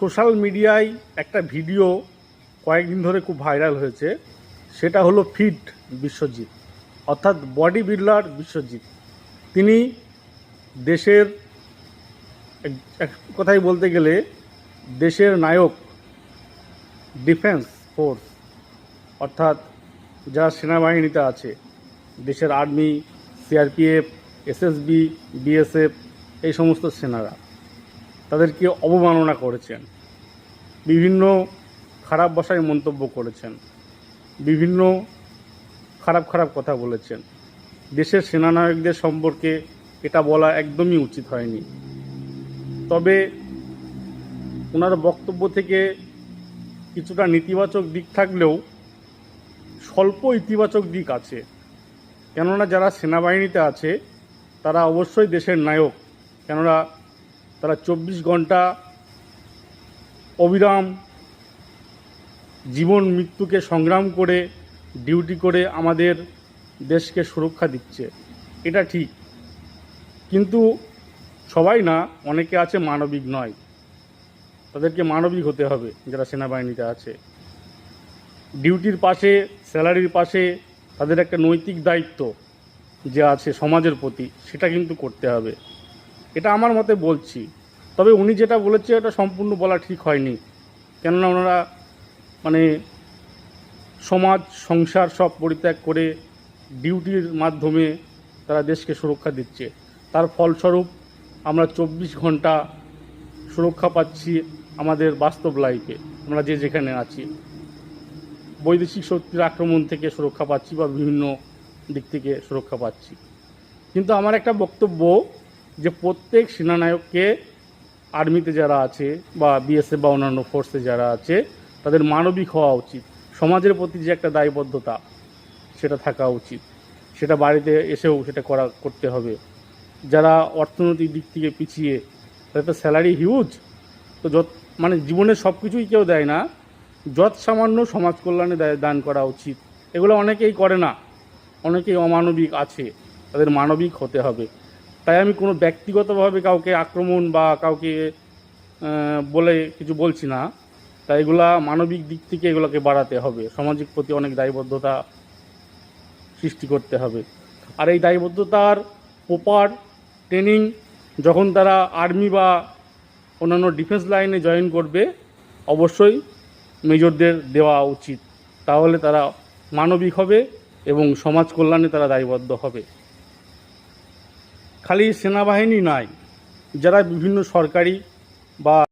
Social মিডিয়ায় একটা video কয়েকদিন ধরে খুব ভাইরাল হয়েছে, সেটা হলো ফিট বিশ্বজিৎ, অর্থাৎ বডি বিল্ডার বিশ্বজিৎ। তিনি দেশের, এক- কথায় বলতে গেলে দেশের নায়ক, ডিফেন্স ফোর্স, অর্থাৎ যারা সেনাবাহিনীতে আছে, দেশের আর্মি, সিআরপিএফ, এসএসবি, বিএসএফ, এই সমস্ত সেনারা। তাদেরকে অবমাননা করেছেন। বিভিন্ন খারাপ ভাষায় মন্তব্য করেছেন। বিভিন্ন খারাপ খারাপ কথা বলেছেন। দেশের সেনানায়কদের সম্পর্কে এটা বলা একদমই উচিত হয়নি। তবে ওনার বক্তব্য থেকে কিছুটা নেতিবাচক দিক থাকলেও স্বল্প ইতিবাচক দিক আছে। কেননা যারা সেনাবাহিনীতে আছে, তারা অবশ্যই দেশের নায়ক। কেননা তারা চব্বিশ ঘণ্টা অবিরাম জীবন মৃত্যুকে সংগ্রাম করে, ডিউটি করে আমাদের দেশকে সুরক্ষা দিচ্ছে। এটা ঠিক। কিন্তু সবাই না, অনেকে আছে মানবিক নয়। তাদেরকে মানবিক হতে হবে, যারা সেনাবাহিনীতে আছে। ডিউটির পাশে, স্যালারির পাশে তাদের একটা নৈতিক দায়িত্ব যে আছে সমাজের প্রতি, সেটা কিন্তু করতে হবে। এটা আমার মতে বলছি। তবে উনি যেটা বলেছে ওটা সম্পূর্ণ বলা ঠিক হয়নি। কেননা ওনারা মানে সমাজ, সংসার সব পরিত্যাগ করে ডিউটির মাধ্যমে তারা দেশকে সুরক্ষা দিচ্ছে। তার ফলস্বরূপ আমরা চব্বিশ ঘণ্টা সুরক্ষা পাচ্ছি আমাদের বাস্তব লাইফে আমরা যে যেখানে আছি। বৈদেশিক শক্তির আক্রমণ থেকে সুরক্ষা পাচ্ছি বা বিভিন্ন দিক থেকে সুরক্ষা পাচ্ছি। কিন্তু আমার একটা বক্তব্য যে প্রত্যেক সেনানায়ককে আর্মিতে যারা আছে বা বিএসএফ বা অন্যান্য ফোর্সে যারা আছে, তাদের মানবিক হওয়া উচিত। সমাজের প্রতি যে একটা দায়বদ্ধতা, সেটা থাকা উচিত। সেটা বাড়িতে এসেও সেটা করা, করতে হবে। যারা অর্থনৈতিক দিক থেকে পিছিয়ে, তাদের তো স্যালারি হিউজ তো যত মানে জীবনের সব কিছুই কেউ দেয় না। যত সামান্য সমাজ কল্যাণে দান করা উচিত। এগুলো অনেকেই করে না। অনেকেই অমানবিক আছে। তাদের মানবিক হতে হবে। তাই আমি কোনো ব্যক্তিগতভাবে কাউকে আক্রমণ বা কাউকে বলে কিছু বলছি না। তাই এগুলা মানবিক দিক থেকে এগুলোকে বাড়াতে হবে। সামাজিক প্রতি অনেক দায়বদ্ধতা সৃষ্টি করতে হবে। আর এই দায়বদ্ধতার প্রপার ট্রেনিং যখন তারা আর্মি বা অন্যান্য ডিফেন্স লাইনে জয়েন করবে, অবশ্যই মেজরদের দেওয়া উচিত। তাহলে তারা মানবিক হবে এবং সমাজ কল্যাণে তারা দায়বদ্ধ হবে। খালি সেনাবাহিনী নয় যারা বিভিন্ন সরকারি বা